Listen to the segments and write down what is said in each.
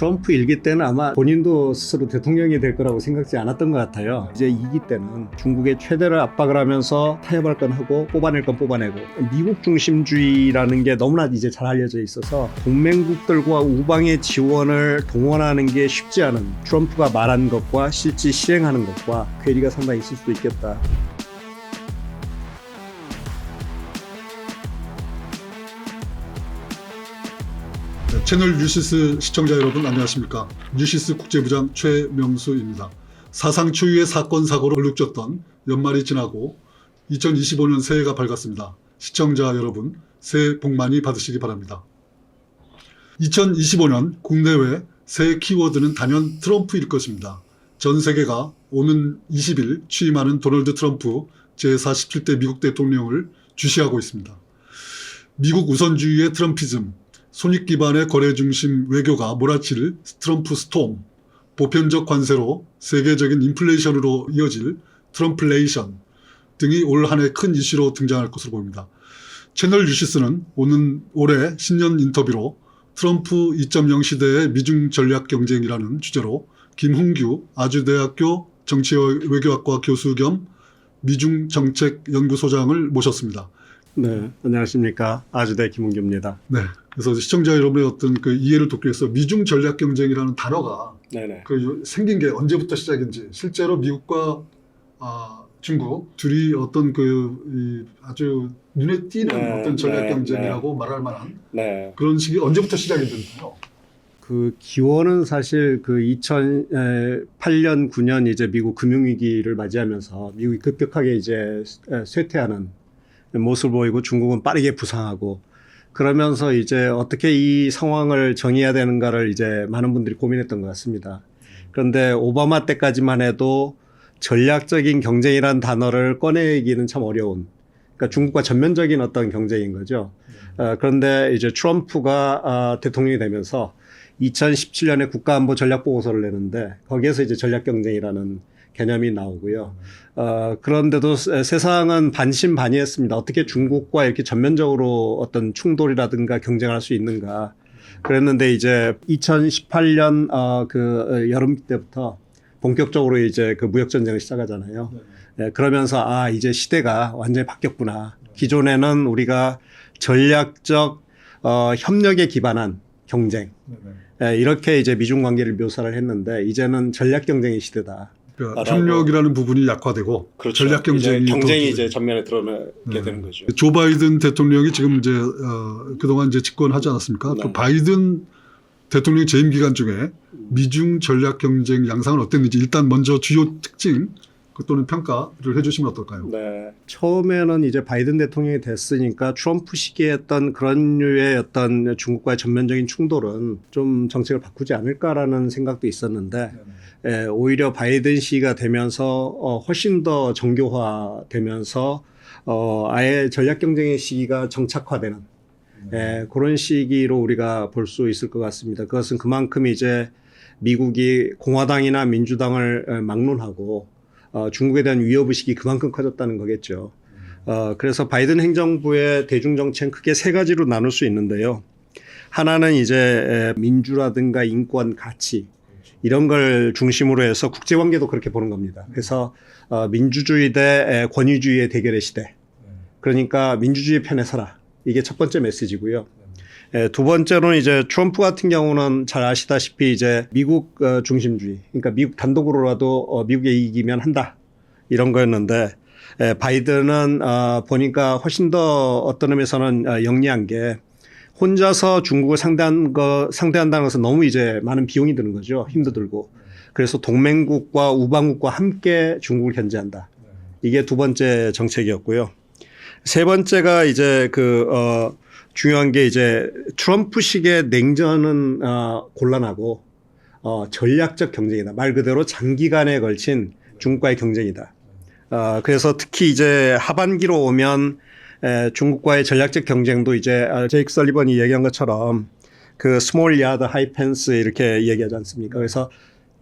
트럼프 일기 때는 아마 본인도 스스로 대통령이 될 거라고 생각지 않았던 것 같아요. 이제 이기 때는 중국의 최대를 압박을 하면서 타협할 건 하고 뽑아낼 건 뽑아내고 미국 중심주의라는 게 너무나 이제 잘 알려져 있어서 동맹국들과 우방의 지원을 동원하는 게 쉽지 않은 트럼프가 말한 것과 실제 실행하는 것과 괴리가 상당히 있을 수도 있겠다. 채널 뉴시스 시청자 여러분 안녕하십니까? 뉴시스 국제부장 최명수입니다. 사상 초유의 사건 사고로 얼룩졌던 연말이 지나고 2025년 새해가 밝았습니다. 시청자 여러분 새해 복 많이 받으시기 바랍니다. 2025년 국내외 새 키워드는 단연 트럼프일 것입니다. 전 세계가 오는 20일 취임하는 도널드 트럼프 제47대 미국 대통령을 주시하고 있습니다. 미국 우선주의의 트럼피즘 손익 기반의 거래 중심 외교가 몰아칠 트럼프 스톰, 보편적 관세로 세계적인 인플레이션으로 이어질 트럼플레이션 등이 올 한 해 큰 이슈로 등장할 것으로 보입니다. 채널 유시스는 오는 올해 신년 인터뷰로 트럼프 2.0 시대의 미중 전략 경쟁이라는 주제로 김훈규 아주대학교 정치외교학과 교수 겸 미중 정책 연구소장을 모셨습니다. 네, 안녕하십니까 아주대 김은규입니다. 네. 그래서 시청자 여러분의 어떤 그 이해를 돕기 위해서 미중 전략 경쟁이라는 단어가 네네. 그 요- 생긴 게 언제부터 시작인지 실제로 미국과 아, 중국 둘이 어떤 그이 아주 눈에 띄는 네, 어떤 전략 네, 경쟁이라고 말할 만한 네. 그런 식이 언제부터 시작이 됐나요? 그 기원은 사실 그 2008년 9년 이제 미국 금융 위기를 맞이하면서 미국이 급격하게 이제 쇠퇴하는 모습을 보이고 중국은 빠르게 부상하고 그러면서 이제 어떻게 이 상황을 정의해야 되는가를 이제 많은 분들이 고민했던 것 같습니다. 그런데 오바마 때까지만 해도 전략적인 경쟁이라는 단어를 꺼내기는 참 어려운 그러니까 중국과 전면적인 어떤 경쟁인 거죠. 어, 그런데 이제 트럼프가 아, 대통령이 되면서 2017년에 국가안보 전략 보고서를 내는데 거기에서 이제 전략 경쟁이라는 개념이 나오고요. 어, 그런데도 세- 세상은 반신반의했습니다. 어떻게 중국과 이렇게 전면적으로 어떤 충돌이라든가 경쟁을 할수 있는가. 그랬는데 이제 2018년 어, 그 어, 여름 때부터 본격적으로 이제 그 무역 전쟁을 시작하잖아요. 예, 그러면서 아 이제 시대가 완전히 바뀌었구나. 기존에는 우리가 전략적 어, 협력에 기반한 경쟁 예, 이렇게 이제 미중 관계를 묘사를 했는데 이제는 전략 경쟁의 시대다. 그러니까. 협력이라는 부분이 약화되고 전략 경쟁이 그렇죠. 경쟁이 더 이제 전면에 드러나게 네. 되는 거죠. 조 바이든 대통령이 지금 이제 어, 그동안 이제 집권하지 않았습니까? 네. 그 바이든 대통령 재임 기간 중에 미중 전략 경쟁 양상은 어땠는지 일단 먼저 주요 특징 그 또는 평가를 해주시면 어떨까요? 네. 처음에는 이제 바이든 대통령이 됐으니까 트럼프 시기에 했던 그런 류의 어떤 중국과의 전면적인 충돌은 좀 정책을 바꾸지 않을까라는 생각도 있었는데 예, 오히려 바이든 시기가 되면서 어, 훨씬 더 정교화되면서 어, 아예 전략 경쟁의 시기가 정착화되는 예, 그런 시기로 우리가 볼 수 있을 것 같습니다. 그것은 그만큼 이제 미국이 공화당이나 민주당을 어, 막론하고 어, 중국에 대한 위협의식이 그만큼 커졌다는 거겠죠. 어, 그래서 바이든 행정부의 대중정책은 크게 세 가지로 나눌 수 있는데요. 하나는 이제 에, 민주라든가 인권, 가치 이런 걸 중심으로 해서 국제 관계도 그렇게 보는 겁니다. 그래서 어, 민주주의 대 에, 권위주의의 대결의 시대. 그러니까 민주주의 편에 서라. 이게 첫 번째 메시지고요. 에, 두 번째로는 이제 트럼프 같은 경우는 잘 아시다시피 이제 미국 어, 중심주의, 그러니까 미국 단독으로라도 어, 미국의 이기면 한다 이런 거였는데 에, 바이든은 어, 보니까 훨씬 더 어떤 의미에서는 어, 영리한 게 혼자서 중국을 상대한 거 상대한다는 것은 너무 이제 많은 비용이 드는 거죠. 힘도 들고. 그래서 동맹국과 우방국과 함께 중국을 견제한다. 이게 두 번째 정책이었고요. 세 번째가 이제 그, 어, 중요한 게 이제 트럼프식의 냉전은, 어, 곤란하고, 어, 전략적 경쟁이다. 말 그대로 장기간에 걸친 중국과의 경쟁이다. 어, 그래서 특히 이제 하반기로 오면 에, 중국과의 전략적 경쟁도 이제 아, 제이크 설리번이 얘기한 것처럼 그 스몰 야드 하이 펜스 이렇게 얘기하지 않습니까? 그래서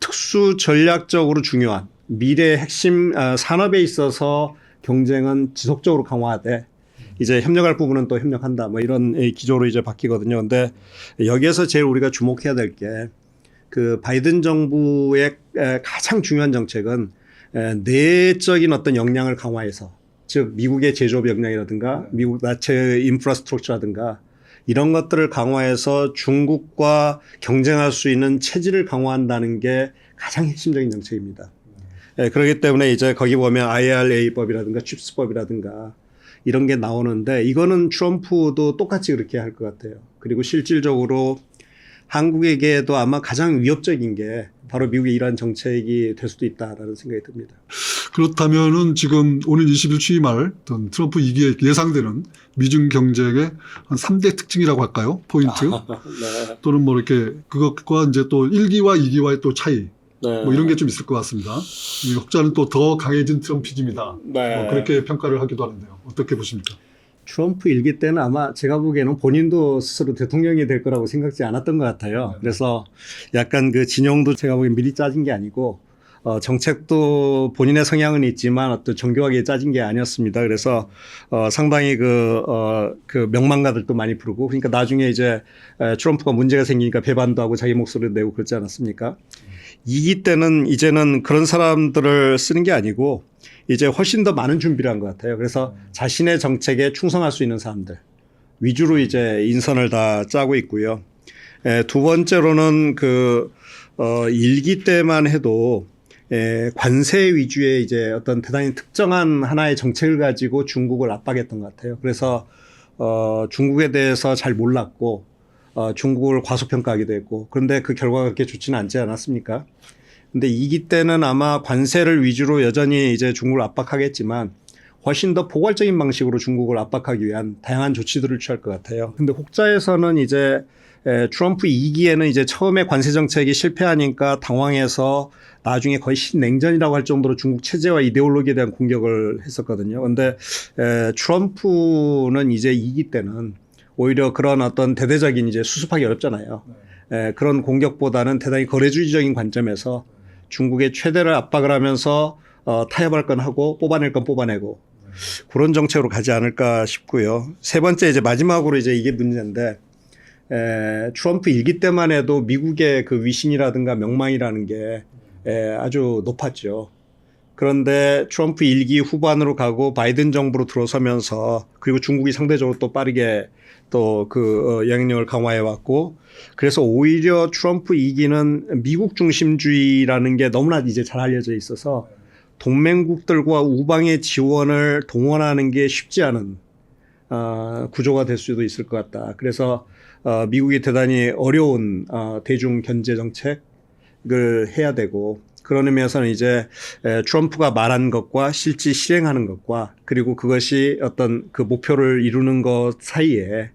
특수 전략적으로 중요한 미래 핵심 아, 산업에 있어서 경쟁은 지속적으로 강화돼 이제 협력할 부분은 또 협력한다 뭐 이런 이 기조로 이제 바뀌거든요. 근데 여기에서 제일 우리가 주목해야 될 게 그 바이든 정부의 에, 가장 중요한 정책은 에, 내적인 어떤 역량을 강화해서 즉 미국의 제조업 역량이라든가 미국 자체 인프라스트럭처라든가 이런 것들을 강화해서 중국과 경쟁할 수 있는 체질을 강화한다는 게 가장 핵심적인 정책입니다. 예, 그렇기 때문에 이제 거기 보면 IRA법이라든가 칩스법이라든가 이런 게 나오는데 이거는 트럼프도 똑같이 그렇게 할 것 같아요. 그리고 실질적으로 한국에게도 아마 가장 위협적인 게 바로 미국의 이러한 정책이 될 수도 있다라는 생각이 듭니다. 그렇다면은 지금 오늘 20일 취임할 어떤 트럼프 2기에 예상되는 미중 경쟁의 한 3대 특징이라고 할까요? 포인트. 네. 또는 뭐 이렇게 그것과 이제 또 1기와 2기와의 또 차이. 네. 뭐 이런 게 좀 있을 것 같습니다. 이 혹자는 또 더 강해진 트럼피즘이다. 네. 뭐 그렇게 평가를 하기도 하는데요. 어떻게 보십니까? 트럼프 일기 때는 아마 제가 보기에는 본인도 스스로 대통령이 될 거라고 생각지 않았던 것 같아요. 네. 그래서 약간 그 진영도 제가 보기엔 미리 짜진 게 아니고 어, 정책도 본인의 성향은 있지만 어떤 정교하게 짜진 게 아니었습니다. 그래서 어, 상당히 그, 어, 그 명망가들도 많이 부르고 그러니까 나중에 이제 에, 트럼프가 문제가 생기니까 배반도 하고 자기 목소리를 내고 그러지 않았습니까? 이기 때는 이제는 그런 사람들을 쓰는 게 아니고 이제 훨씬 더 많은 준비를 한 것 같아요. 그래서 자신의 정책에 충성할 수 있는 사람들 위주로 이제 인선을 다 짜고 있고요. 에, 두 번째로는 그, 어, 일기 때만 해도 에, 관세 위주의 이제 어떤 대단히 특정한 하나의 정책을 가지고 중국을 압박했던 것 같아요. 그래서 어, 중국에 대해서 잘 몰랐고 어, 중국을 과소평가하기도 했고 그런데 그 결과가 그렇게 좋지는 않지 않았습니까? 근데 이기 때는 아마 관세를 위주로 여전히 이제 중국을 압박하겠지만 훨씬 더 포괄적인 방식으로 중국을 압박하기 위한 다양한 조치들을 취할 것 같아요. 근데 혹자에서는 이제 에, 트럼프 2기에는 이제 처음에 관세 정책이 실패하니까 당황해서 나중에 거의 신냉전이라고 할 정도로 중국 체제와 이데올로기에 대한 공격을 했었거든요. 근데 에, 트럼프는 이제 2기 때는 오히려 그런 어떤 대대적인 이제 수습하기 어렵잖아요. 에, 그런 공격보다는 대단히 거래주의적인 관점에서 중국의 최대를 압박을 하면서 어, 타협할 건 하고 뽑아낼 건 뽑아내고 그런 정책으로 가지 않을까 싶고요. 세 번째 이제 마지막으로 이제 이게 문제인데 에, 트럼프 일기 때만 해도 미국의 그 위신이라든가 명망이라는 게 에, 아주 높았죠. 그런데 트럼프 일기 후반으로 가고 바이든 정부로 들어서면서 그리고 중국이 상대적으로 또 빠르게 또그 영향력을 강화해 왔고 그래서 오히려 트럼프 이기는 미국 중심주의라는 게 너무나 이제 잘 알려져 있어서 동맹국들과 우방의 지원을 동원하는 게 쉽지 않은 어, 구조가 될 수도 있을 것 같다. 그래서 어, 미국이 대단히 어려운 어, 대중 견제 정책을 해야 되고 그런 의미에서는 이제 에, 트럼프가 말한 것과 실제 실행하는 것과 그리고 그것이 어떤 그 목표를 이루는 것 사이에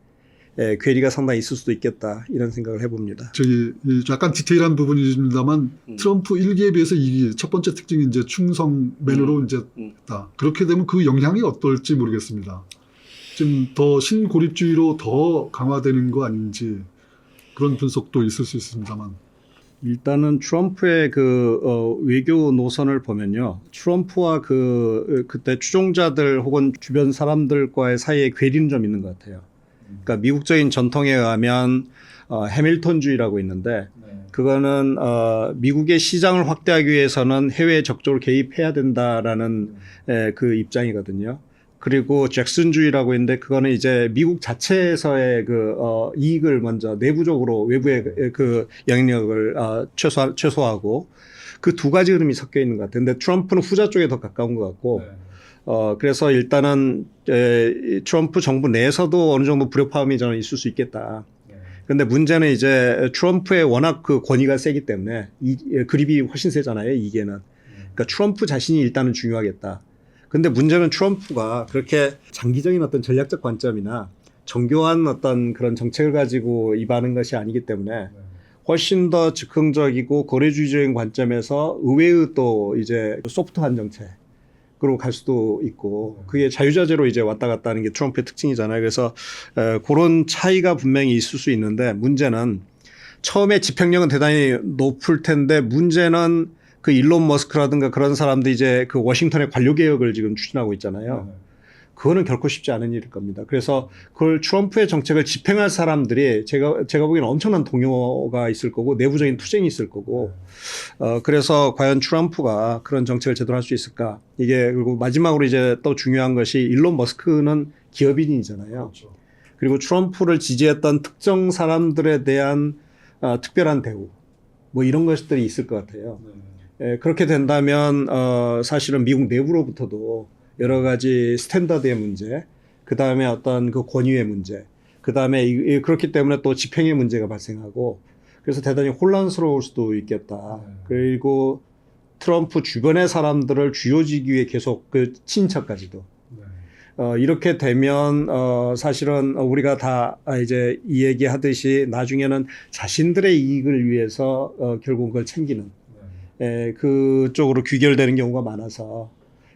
에, 괴리가 상당히 있을 수도 있겠다 이런 생각을 해봅니다. 저기 이 약간 디테일한 부분이십니다만 음. 트럼프 1기에 비해서 2기 첫 번째 특징이 이제 충성 맨으로 이제 음. 다 그렇게 되면 그 영향이 어떨지 모르겠습니다. 좀 더 신고립주의로 더 강화되는 거 아닌지 그런 분석도 있을 수 있습니다만 일단은 트럼프의 그 어, 외교 노선을 보면요, 트럼프와 그 그때 추종자들 혹은 주변 사람들과의 사이에 괴리는 좀 있는 것 같아요. 그러니까 미국적인 전통에 의하면 어, 해밀턴주의라고 있는데 그거는 어, 미국의 시장을 확대하기 위해서는 해외에 적극적으로 개입해야 된다라는 에, 그 입장이거든요. 그리고 잭슨주의라고 있는데 그거는 이제 미국 자체에서의 그 어, 이익을 먼저 내부적으로 외부의 그- 그 영향력을 어, 최소 최소화하고 그 두 가지 흐름이 섞여 있는 것. 근데 트럼프는 후자 쪽에 더 가까운 것 같고 어, 그래서 일단은 에, 이 트럼프 정부 내에서도 어느 정도 불협화음이 저는 있을 수 있겠다. 근데 문제는 이제 트럼프의 워낙 그 권위가 세기 때문에 이 예, 그립이 훨씬 세잖아요. 이게는. 그러니까 트럼프 자신이 일단은 중요하겠다. 근데 문제는 트럼프가 그렇게 장기적인 어떤 전략적 관점이나 정교한 어떤 그런 정책을 가지고 임하는 것이 아니기 때문에 훨씬 더 즉흥적이고 거래주의적인 관점에서 의외의 또 이제 소프트한 정책으로 갈 수도 있고 그게 자유자재로 이제 왔다 갔다 하는 게 트럼프의 특징이잖아요. 그래서 에, 그런 차이가 분명히 있을 수 있는데 문제는 처음에 집행력은 대단히 높을 텐데 문제는 그 일론 머스크라든가 그런 사람들이 이제 그 워싱턴의 관료 개혁을 지금 추진하고 있잖아요. 그거는 결코 쉽지 않은 일일 겁니다. 그래서 그걸 트럼프의 정책을 집행할 사람들이 제가 제가 보기에는 엄청난 동요가 있을 거고 내부적인 투쟁이 있을 거고 어 그래서 과연 트럼프가 그런 정책을 제대로 할 수 있을까? 이게 그리고 마지막으로 이제 또 중요한 것이 일론 머스크는 기업인이잖아요. 그렇죠. 그리고 트럼프를 지지했던 특정 사람들에 대한 어, 특별한 대우 뭐 이런 것들이 있을 것 같아요. 네. 예, 그렇게 된다면 어, 사실은 미국 내부로부터도 여러 가지 스탠다드의 문제, 그 다음에 어떤 그 권위의 문제, 그 다음에 그렇기 때문에 또 집행의 문제가 발생하고 그래서 대단히 혼란스러울 수도 있겠다. 네. 그리고 트럼프 주변의 사람들을 쥐어지기 위해 계속 그 친척까지도 네. 어, 이렇게 되면, 어, 사실은 우리가 다 아, 이제 이 얘기 하듯이 나중에는 자신들의 이익을 위해서 어, 결국 그걸 챙기는, 네. 에, 그쪽으로 귀결되는 경우가 많아서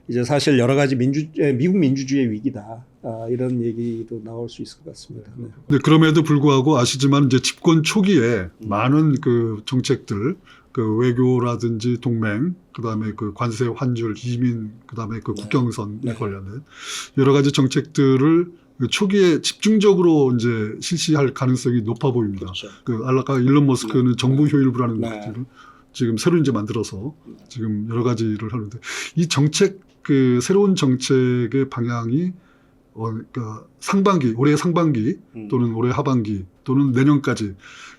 이제 사실 여러 가지 민주, 에, 미국 민주주의의 위기다. 아, 이런 얘기도 나올 수 있을 것 같습니다. 네. 네, 그럼에도 불구하고 아시지만 이제 집권 초기에 많은 그 정책들, 그 외교라든지 동맹, 그다음에 그 관세 환율, 이민, 그다음에 그 네. 국경선에 네. 관련된 여러 가지 정책들을 그 초기에 집중적으로 이제 실시할 가능성이 높아 보입니다. 그렇죠. 그 아까 일론 머스크는 정부 효율부라는 네. 것들을 지금 새로 이제 만들어서 지금 여러 가지를 하는데 이 정책 그 새로운 정책의 방향이 어 그러니까 상반기 올해 상반기 음. 또는 올해 하반기 또는 내년까지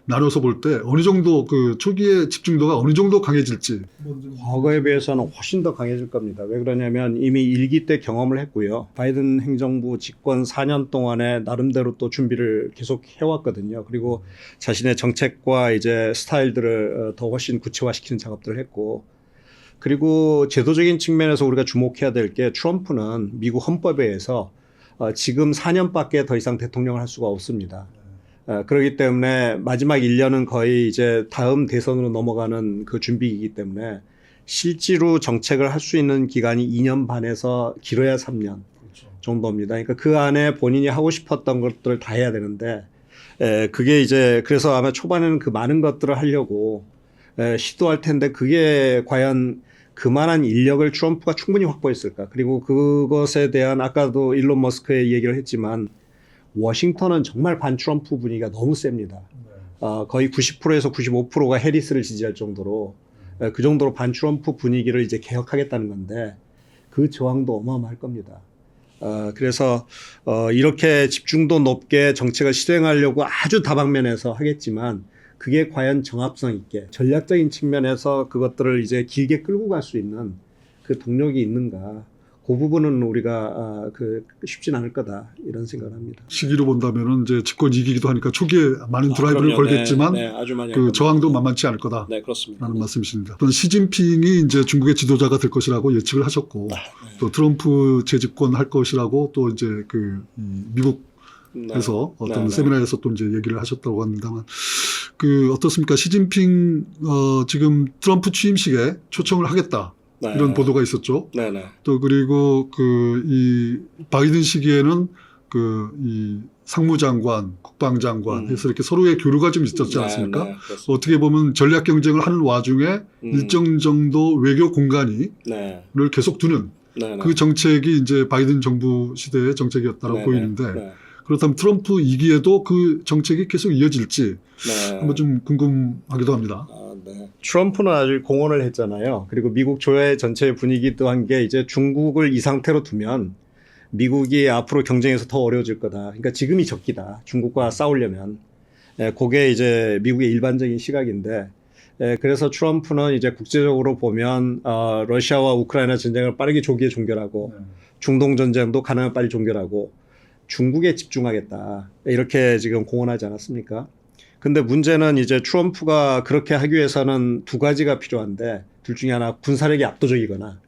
나눠서 볼 때 어느 정도 그 초기의 집중도가 어느 정도 강해질지 과거에 비해서는 훨씬 더 강해질 겁니다. 왜 그러냐면 이미 일기 때 경험을 했고요. 바이든 행정부 집권 4년 동안에 나름대로 또 준비를 계속 해왔거든요. 그리고 자신의 정책과 이제 스타일들을 어, 더 훨씬 구체화시키는 작업들을 했고, 그리고 제도적인 측면에서 우리가 주목해야 될 게 트럼프는 미국 헌법에 의해서 어, 지금 4년밖에 더 이상 대통령을 할 수가 없습니다. 어, 그렇기 때문에 마지막 1년은 거의 이제 다음 대선으로 넘어가는 그 준비이기 때문에 실제로 정책을 할 수 있는 기간이 2년 반에서 길어야 3년 정도입니다. 그러니까 그 안에 본인이 하고 싶었던 것들을 다 해야 되는데, 에, 그게 이제 그래서 아마 초반에는 그 많은 것들을 하려고 에, 시도할 텐데 그게 과연 그만한 인력을 트럼프가 충분히 확보했을까? 그리고 그것에 대한 아까도 일론 머스크의 얘기를 했지만 워싱턴은 정말 반 트럼프 분위기가 너무 셉니다. 어, 거의 90%에서 95%가 해리스를 지지할 정도로 에, 그 정도로 반 트럼프 분위기를 이제 개혁하겠다는 건데 그 저항도 어마어마할 겁니다. 어, 그래서 어, 이렇게 집중도 높게 정책을 실행하려고 아주 다방면에서 하겠지만 그게 과연 정합성 있게 전략적인 측면에서 그것들을 이제 길게 끌고 갈 수 있는 그 동력이 있는가 그 부분은 우리가 아, 그 쉽진 않을 거다 이런 생각을 합니다. 시기로 본다면은 이제 집권 이기기도 하니까 초기에 많은 드라이브를 아. 걸겠지만 네, 네, 그. 저항도 만만치 않을 거다. 네 그렇습니다. 라는 말씀이십니다. 또 시진핑이 이제 중국의 지도자가 될 것이라고 예측을 하셨고 네. 또 트럼프 재집권 할 것이라고 또 이제 그 이, 미국 에서 네. 어떤 네, 네. 세미나에서 또 이제 얘기를 하셨다고 합니다만 그 어떻습니까? 시진핑 어 지금 트럼프 취임식에 초청을 하겠다 네. 이런 보도가 있었죠. 네 네. 또 그리고 그 이 바이든 시기에는 그 이 상무장관, 국방장관 음. 해서 이렇게 서로의 교류가 좀 있었지 않습니까? 네, 네, 그렇습니다. 어떻게 보면 전략 경쟁을 하는 와중에 음. 일정 정도 외교 공간이를 네. 계속 두는 네, 네. 그 정책이 이제 바이든 정부 시대의 정책이었다고 네, 보이는데 네, 그렇다면 트럼프 2기에도 그 정책이 계속 이어질지 네. 한번 좀 궁금하기도 합니다. 아, 네. 트럼프는 아주 공언을 했잖아요. 그리고 미국 조회 전체의 분위기도 한게 이제 중국을 이 상태로 두면 미국이 앞으로 경쟁에서 더 어려워질 거다. 그러니까 지금이 적기다. 중국과 싸우려면. 예, 그게 이제 미국의 일반적인 시각인데, 예, 그래서 트럼프는 이제 국제적으로 보면 어, 러시아와 우크라이나 전쟁을 빠르게 조기에 종결하고 중동 전쟁도 가능한 빨리 종결하고 중국에 집중하겠다. 이렇게 지금 공언하지 않았습니까? 근데 문제는 이제 트럼프가 그렇게 하기 위해서는 두 가지가 필요한데 둘 중에 하나 군사력이 압도적이거나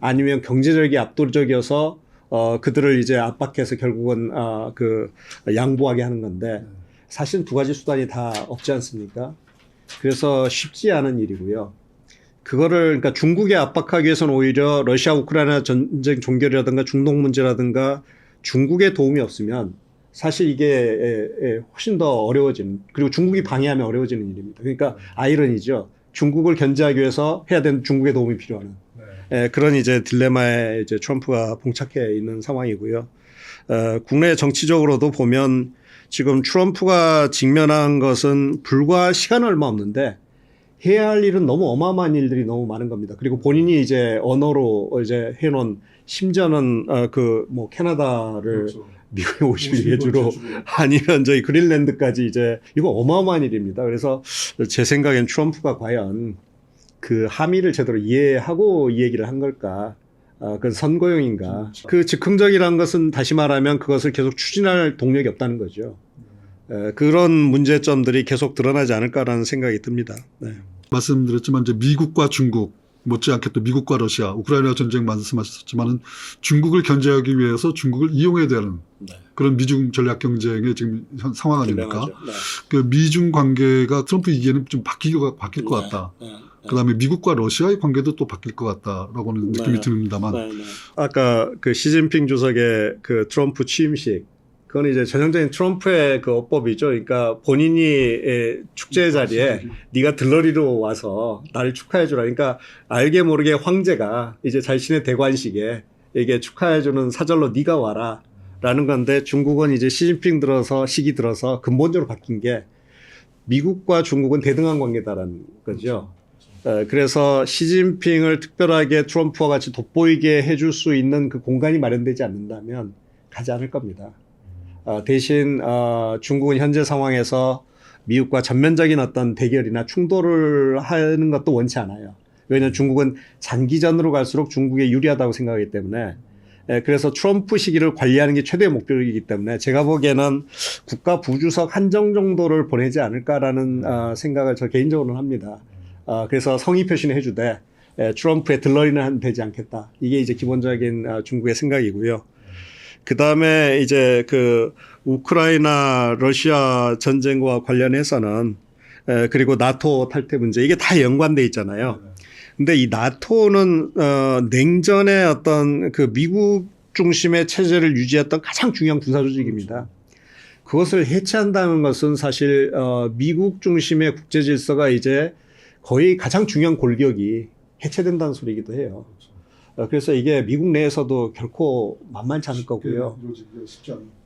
아니면 경제력이 압도적이어서 어 그들을 이제 압박해서 결국은 어그 양보하게 하는 건데 사실 두 가지 수단이 다 없지 않습니까? 그래서 쉽지 않은 일이고요. 그거를 그러니까 중국에 압박하기 위해서는 오히려 러시아 우크라이나 전쟁 종결이라든가 중동 문제라든가 중국의 도움이 없으면 사실 이게 에, 에, 훨씬 더 어려워지는 그리고 중국이 방해하면 어려워지는 일입니다. 그러니까 아이러니죠. 중국을 견제하기 위해서 해야 되는 중국의 도움이 필요한 에, 그런 이제 딜레마에 이제 트럼프가 봉착해 있는 상황이고요. 어, 국내 정치적으로도 보면 지금 트럼프가 직면한 것은 불과 시간 얼마 없는데 해야 할 일은 너무 어마어마한 일들이 너무 많은 겁니다. 그리고 본인이 이제 언어로 이제 해놓은 심지어는 어, 그뭐 캐나다를 그렇죠. 미국에 51개 주로 아니면 저희 그린랜드까지 이제 이거 어마어마한 일입니다. 그래서 제 생각엔 트럼프가 과연 그 함의를 제대로 이해하고 이 얘기를 한 걸까? 아, 그 선거용인가? 그렇죠. 그 즉흥적이라는 것은 다시 말하면 그것을 계속 추진할 동력이 없다는 거죠. 에, 그런 문제점들이 계속 드러나지 않을까라는 생각이 듭니다. 네. 말씀드렸지만 이제 미국과 중국 못지않게 또 미국과 러시아 우크라이나 전쟁 말씀하셨지만은 중국을 견제하기 위해서 중국을 이용해야 되는 네. 그런 미중 전략 경쟁의 지금 현- 상황 아닙니까? 딜레마죠. 네. 그 미중 관계가 트럼프 이기에는 좀 바뀔 것, 바뀔 것 네. 같다. 네. 네. 그다음에 미국과 러시아의 관계도 또 바뀔 것 같다라고는 네. 느낌이 듭니다만 네, 네. 아까 그 시진핑 주석의 그 트럼프 취임식 그건 이제 전형적인 트럼프의 그 어법이죠. 그러니까 본인이 에, 축제 자리에 네가 들러리로 와서 나를 축하해 주라. 그러니까 알게 모르게 황제가 이제 자신의 대관식에 이게 축하해 주는 사절로 네가 와라 라는 건데 중국은 이제 시진핑 들어서 시기 들어서 근본적으로 바뀐 게 미국과 중국은 대등한 관계다라는 거죠. 어, 그래서 시진핑을 특별하게 트럼프와 같이 돋보이게 해줄 수 있는 그 공간이 마련되지 않는다면 가지 않을 겁니다. 어, 대신 어, 중국은 현재 상황에서 미국과 전면적인 어떤 대결이나 충돌을 하는 것도 원치 않아요. 왜냐하면 중국은 장기전으로 갈수록 중국에 유리하다고 생각하기 때문에 예, 그래서 트럼프 시기를 관리하는 게 최대의 목표이기 때문에 제가 보기에는 국가 부주석 한정 정도를 보내지 않을까라는 어, 생각을 저 개인적으로는 합니다. 어, 그래서 성의 표시는 해주되 에, 트럼프의 들러리는 한 되지 않겠다. 이게 이제 기본적인 어, 중국의 생각이고요. 그 다음에 이제 그 우크라이나 러시아 전쟁과 관련해서는 에, 그리고 나토 탈퇴 문제 이게 다 연관돼 있잖아요. 근데 이 나토는 어, 냉전의 어떤 그 미국 중심의 체제를 유지했던 가장 중요한 군사 조직입니다. 그것을 해체한다는 것은 사실 어, 미국 중심의 국제 질서가 이제 거의 가장 중요한 골격이 해체된다는 소리이기도 해요. 어, 그래서 이게 미국 내에서도 결코 만만치 않을 거고요.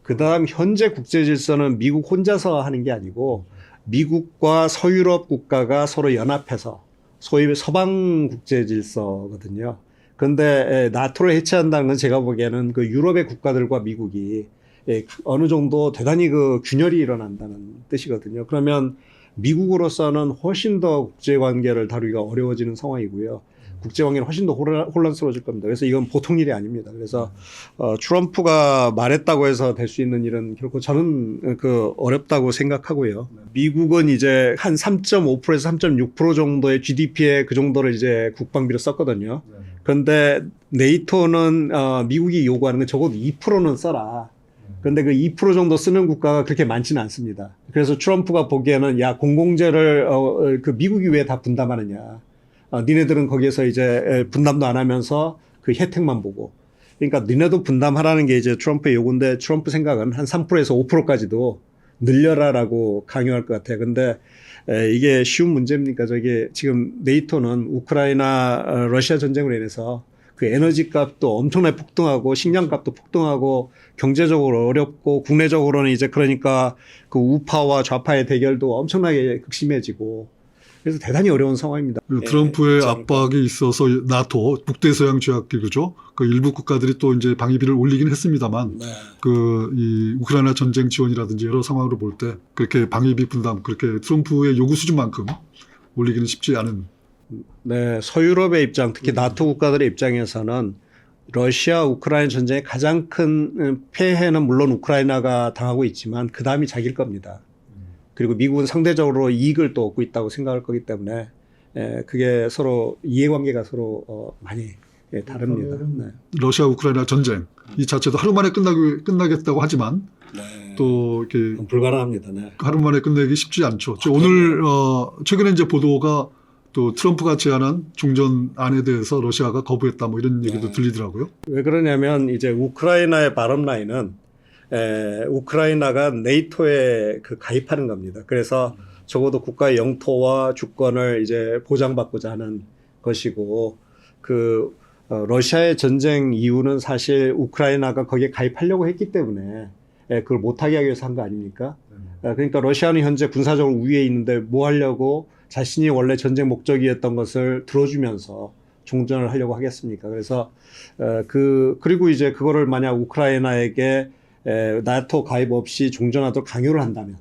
그 다음 현재 국제 질서는 미국 혼자서 하는 게 아니고 미국과 서유럽 국가가 서로 연합해서 소위 서방 국제 질서거든요. 그런데 나토를 해체한다는 건 제가 보기에는 그 유럽의 국가들과 미국이 예, 어느 정도 대단히 그 균열이 일어난다는 뜻이거든요. 그러면 미국으로서는 훨씬 더 국제 관계를 다루기가 어려워지는 상황이고요. 국제 관계는 훨씬 더 혼란- 혼란 스러워질 겁니다. 그래서 이건 보통 일이 아닙니다. 그래서 어, 트럼프가 말했다고 해서 될 수 있는 일은 결코 저는 그 어렵다고 생각하고요. 미국은 이제 한 3.5%에서 3.6% 정도의 GDP에 그 정도를 이제 국방비로 썼거든요. 그런데 네이토는 어, 미국이 요구하는 건 적어도 2%는 써라. 그런데 그 2% 정도 쓰는 국가가 그렇게 많지는 않습니다. 그래서 트럼프가 보기에는 야 공공재를 어, 어, 그 미국이 왜 다 분담하느냐. 어, 니네들은 거기에서 이제 에, 분담도 안 하면서 그 혜택만 보고. 그러니까 니네도 분담하라는 게 이제 트럼프의 요구인데 트럼프 생각은 한 3%에서 5%까지도 늘려라라고 강요할 것 같아요. 근데 에, 이게 쉬운 문제입니까? 저기 지금 네이토는 우크라이나 어, 러시아 전쟁으로 인해서 그 에너지 값도 엄청나게 폭등하고 식량 값도 폭등하고 경제적으로 어렵고 국내적으로는 이제 그러니까 그 우파와 좌파의 대결도 엄청나게 극심해지고 그래서 대단히 어려운 상황입니다. 그 예, 트럼프의 그렇지 압박이 있어서 나토 북대서양 조약 기구죠. 그 일부 국가들이 또 이제 방위비를 올리긴 했습니다만 네. 그이 우크라이나 전쟁 지원이라든지 여러 상황으로 볼 때 그렇게 방위비 분담 그렇게 트럼프의 요구 수준만큼 올리기는 쉽지 않은 네, 서유럽의 입장, 특히 나토 국가들의 입장에서는 러시아 우크라이나 전쟁의 가장 큰 음, 폐해는 물론 우크라이나가 당하고 있지만 그 다음이 자기일 겁니다. 그리고 미국은 상대적으로 이익을 또 얻고 있다고 생각할 거기 때문에 에, 그게 서로 이해관계가 서로 어, 많이 예, 다릅니다. 네. 러시아 우크라이나 전쟁 이 자체도 하루 만에 끝나기, 끝나겠다고 하지만 또 이렇게 불가능합니다. 네. 하루 만에 끝내기 쉽지 않죠. 저 오늘 어, 최근에 이제 보도가 또 트럼프가 제안한 종전안에 대해서 러시아가 거부했다 뭐 이런 얘기도 네. 들리더라고요. 왜 그러냐면 이제 우크라이나의 바람 라인은 에, 우크라이나가 네이토에 그 가입하는 겁니다. 그래서 적어도 국가의 영토와 주권을 이제 보장받고자 하는 것이고 그 어, 러시아의 전쟁 이유는 사실 우크라이나가 거기에 가입하려고 했기 때문에 예, 그걸 못하게 하기 위해서 한 거 아닙니까? 어, 그러니까 러시아는 현재 군사적으로 우위에 있는데 뭐 하려고 자신이 원래 전쟁 목적이었던 것을 들어주면서 종전을 하려고 하겠습니까? 그래서 어, 그 그리고 이제 그거를 만약 우크라이나에게 에, 나토 가입 없이 종전하도록 강요를 한다면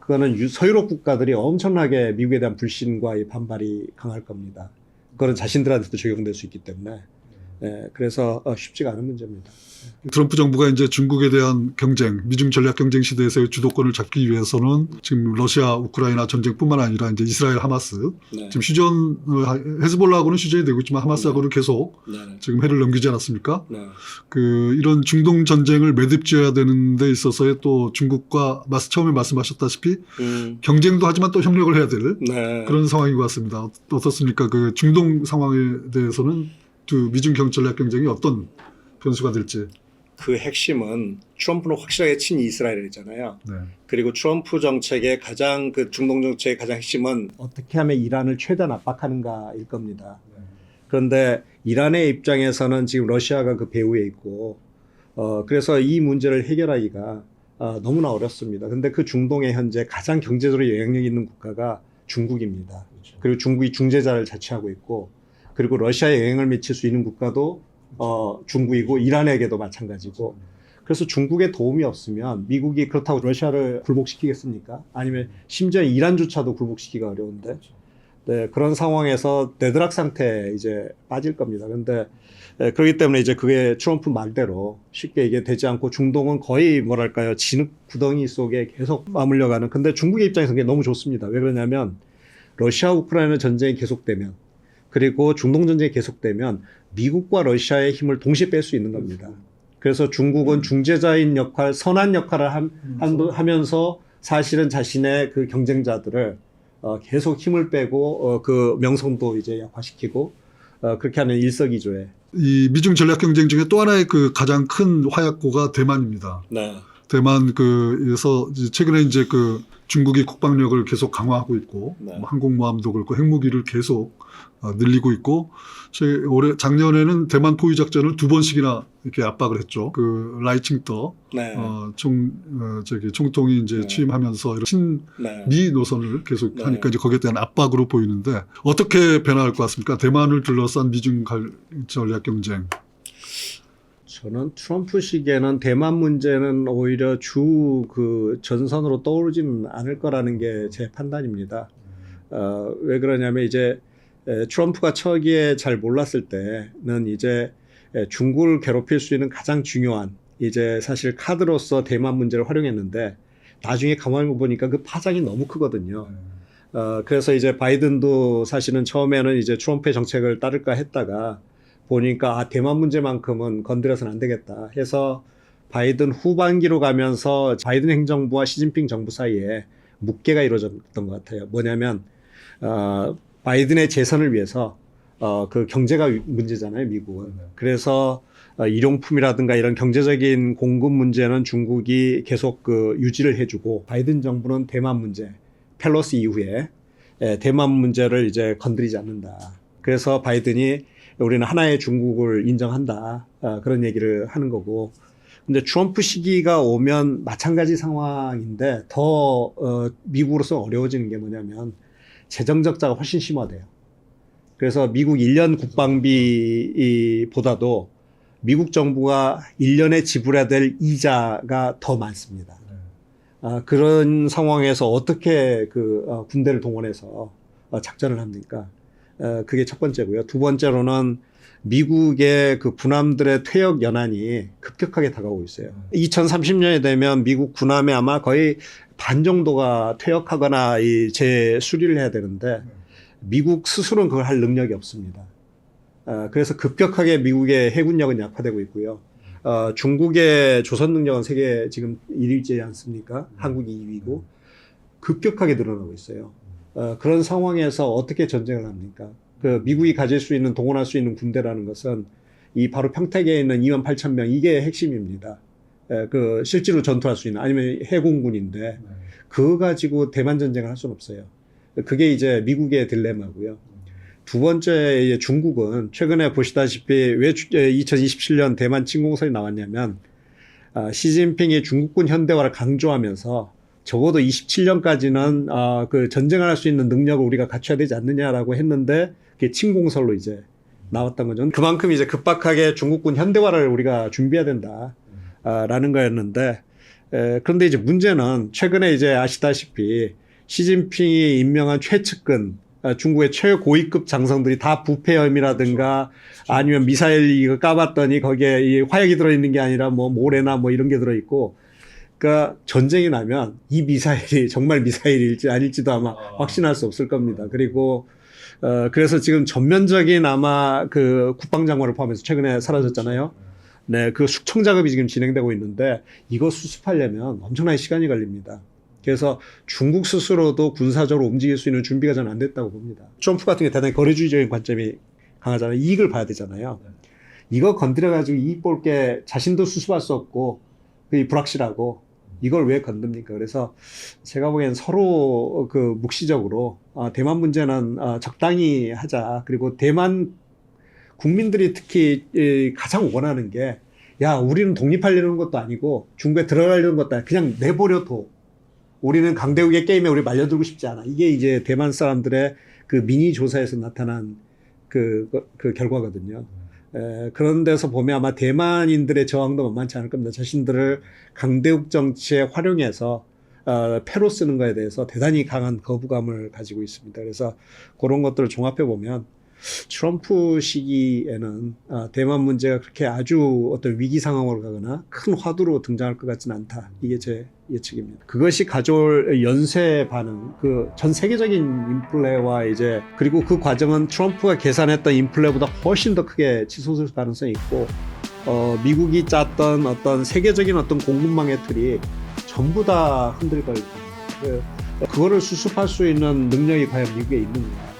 그거는 유- 서유럽 국가들이 엄청나게 미국에 대한 불신과 이 반발이 강할 겁니다. 그거는 자신들한테도 적용될 수 있기 때문에 예, 그래서 어, 쉽지가 않은 문제입니다. 트럼프 정부가 이제 중국에 대한 경쟁, 미중 전략 경쟁 시대에서의 주도권을 잡기 위해서는 지금 러시아 우크라이나 전쟁뿐만 아니라 이제 이스라엘 하마스 네. 지금 휴전 어, 헤즈볼라하고는 휴전이 되고 있지만 하마스하고는 계속 네. 지금 해를 넘기지 않았습니까? 네. 그 이런 중동 전쟁을 매듭지어야 되는 데 있어서의 또 중국과 마스 처음에 말씀하셨다시피 음, 경쟁도 하지만 또 협력을 해야 될 네. 그런 상황인 것 같습니다. 어- 어떻습니까? 그 중동 상황에 대해서는 두 미중 경전략 경쟁이 어떤 변수가 될지. 그 핵심은 트럼프는 확실하게 친 이스라엘이잖아요. 네. 그리고 트럼프 정책의 가장 그 중동 정책의 가장 핵심은 어떻게 하면 이란을 최대한 압박하는가일 겁니다. 그런데 이란의 입장에서는 지금 러시아가 그 배후에 있고, 어, 그래서 이 문제를 해결하기가 어, 너무나 어렵습니다. 근데 그 중동에 현재 가장 경제적으로 영향력 있는 국가가 중국입니다. 그리고 중국이 중재자를 자치하고 있고, 그리고 러시아에 영향을 미칠 수 있는 국가도 어, 중국이고 이란에게도 마찬가지고, 그래서 중국의 도움이 없으면 미국이 그렇다고 러시아를 굴복시키겠습니까? 아니면 심지어 이란조차도 굴복시키기가 어려운데, 네, 그런 상황에서 내드락 상태에 이제 빠질 겁니다. 근데 예, 그렇기 때문에 이제 그게 트럼프 말대로 쉽게 이게 되지 않고 중동은 거의 뭐랄까요 진흙 구덩이 속에 계속 맞물려가는. 근데 중국의 입장에서 그게 너무 좋습니다. 왜 그러냐면 러시아 우크라이나 전쟁이 계속되면 그리고 중동 전쟁이 계속되면 미국과 러시아의 힘을 동시에 뺄 수 있는 겁니다. 그래서 중국은 중재자인 역할, 선한 역할을 함- 한- 하면서 사실은 자신의 그 경쟁자들을 어, 계속 힘을 빼고 어, 그 명성도 이제 약화시키고 어, 그렇게 하는 일석이조에. 이 미중 전략 경쟁 중에 또 하나의 그 가장 큰 화약고가 대만입니다. 네. 대만 그에서 이제 최근에 이제 그 중국이 국방력을 계속 강화하고 있고 네. 뭐 항공모함도 그렇고 핵무기를 계속 어, 늘리고 있고 제 올해 작년에는 대만 포위 작전을 두 번씩이나 이렇게 압박을 했죠. 그 라이칭더 네. 어, 총 어, 저기 총통이 이제 네. 취임하면서 이런 친미 네. 노선을 계속 네. 하니까 이제 거기에 대한 압박으로 보이는데 어떻게 변화할 것 같습니까? 대만을 둘러싼 미중 갈- 전략 경쟁. 저는 트럼프 시기에는 대만 문제는 오히려 주 그 전선으로 떠오르지는 않을 거라는 게 제 판단입니다. 어, 왜 그러냐면 이제 에, 트럼프가 초기에 잘 몰랐을 때는 이제 에, 중국을 괴롭힐 수 있는 가장 중요한 이제 사실 카드로서 대만 문제를 활용했는데 나중에 가만히 보니까 그 파장이 너무 크거든요. 어, 그래서 이제 바이든도 사실은 처음에는 이제 트럼프의 정책을 따를까 했다가 보니까 아, 대만 문제만큼은 건드려서는 안 되겠다 해서 바이든 후반기로 가면서 바이든 행정부와 시진핑 정부 사이에 묵계가 이루어졌던 것 같아요. 뭐냐면 어, 바이든의 재선을 위해서 어, 그 경제가 위- 문제잖아요, 미국은. 그래서 어, 일용품이라든가 이런 경제적인 공급 문제는 중국이 계속 그 유지를 해주고 바이든 정부는 대만 문제, 펠로시 이후에 예, 대만 문제를 이제 건드리지 않는다. 그래서 바이든이 우리는 하나의 중국을 인정한다. 어, 그런 얘기를 하는 거고. 근데 트럼프 시기가 오면 마찬가지 상황인데 더 어, 미국으로서 어려워지는 게 뭐냐면 재정 적자가 훨씬 심화돼요. 그래서 미국 1년 국방비보다도 미국 정부가 1년에 지불해야 될 이자가 더 많습니다. 아, 그런 상황에서 어떻게 그 어, 군대를 동원해서 어, 작전을 합니까? 어, 그게 첫 번째고요. 두 번째로는 미국의 그 군함들의 퇴역 연한이 급격하게 다가오고 있어요. 2030년이 되면 미국 군함의 아마 거의 반 정도가 퇴역하거나 이 재수리를 해야 되는데 미국 스스로는 그걸 할 능력이 없습니다. 어, 그래서 급격하게 미국의 해군력은 약화되고 있고요. 어, 중국의 조선 능력은 세계 지금 1위지 않습니까? 한국이 2위고 급격하게 늘어나고 있어요. 어, 그런 상황에서 어떻게 전쟁을 합니까? 그 미국이 가질 수 있는 동원할 수 있는 군대라는 것은 이 바로 평택에 있는 2만 8천 명 이게 핵심입니다. 에, 그 실제로 전투할 수 있는 아니면 해공군인데 그거 가지고 대만 전쟁을 할 수는 없어요. 그게 이제 미국의 딜레마고요. 두 번째 중국은 최근에 보시다시피 왜 2027년 대만 침공설이 나왔냐면 아, 시진핑이 중국군 현대화를 강조하면서 적어도 27년까지는 아, 그 전쟁을 할 수 있는 능력을 우리가 갖춰야 되지 않느냐라고 했는데 그게 침공설로 이제 나왔던 거죠. 그만큼 이제 급박하게 중국군 현대화를 우리가 준비해야 된다라는 거였는데 에, 그런데 이제 문제는 최근에 이제 아시다시피 시진핑이 임명한 최측근 아, 중국의 최고위급 장성들이 다 부패 혐의라든가 아니면 미사일 이거 까봤더니 거기에 이 화약이 들어있는 게 아니라 뭐 모래나 뭐 이런 게 들어있고 그러니까 전쟁이 나면 이 미사일이 정말 미사일일지 아닐지도 아마 확신할 수 없을 겁니다. 그리고 어 그래서 지금 전면적인 아마 그 국방장관을 포함해서 최근에 사라졌잖아요. 네, 그 숙청 작업이 지금 진행되고 있는데 이거 수습하려면 엄청나게 시간이 걸립니다. 그래서 중국 스스로도 군사적으로 움직일 수 있는 준비가 전안 됐다고 봅니다. 트럼프 같은 게 대단히 거래주의적인 관점이 강하잖아요. 이익을 봐야 되잖아요. 이거 건드려가지고 이익 볼 게 자신도 수습할 수 없고 그게 불확실하고 이걸 왜 건듭니까? 그래서 제가 보기엔 서로 그 묵시적으로 아, 대만 문제는 아, 적당히 하자. 그리고 대만 국민들이 특히 이, 가장 원하는 게 야, 우리는 독립하려는 것도 아니고 중국에 들어가려는 것도 아니고 그냥 내버려둬. 우리는 강대국의 게임에 우리 말려들고 싶지 않아. 이게 이제 대만 사람들의 그 미니 조사에서 나타난 그, 그, 그 결과거든요. 에, 그런 데서 보면 아마 대만인들의 저항도 만만치 않을 겁니다. 자신들을 강대국 정치에 활용해서 어, 패로 쓰는 거에 대해서 대단히 강한 거부감을 가지고 있습니다. 그래서 그런 것들을 종합해 보면 트럼프 시기에는 아, 대만 문제가 그렇게 아주 어떤 위기 상황으로 가거나 큰 화두로 등장할 것 같지는 않다. 이게 제 예측입니다. 그것이 가져올 연쇄 반응, 그 전 세계적인 인플레와 이제 그리고 그 과정은 트럼프가 계산했던 인플레보다 훨씬 더 크게 치솟을 가능성이 있고 어, 미국이 짰던 어떤 세계적인 어떤 공급망의 틀이 전부 다 흔들거릴 겁니다. 그, 그거를 수습할 수 있는 능력이 과연 미국에 있는가?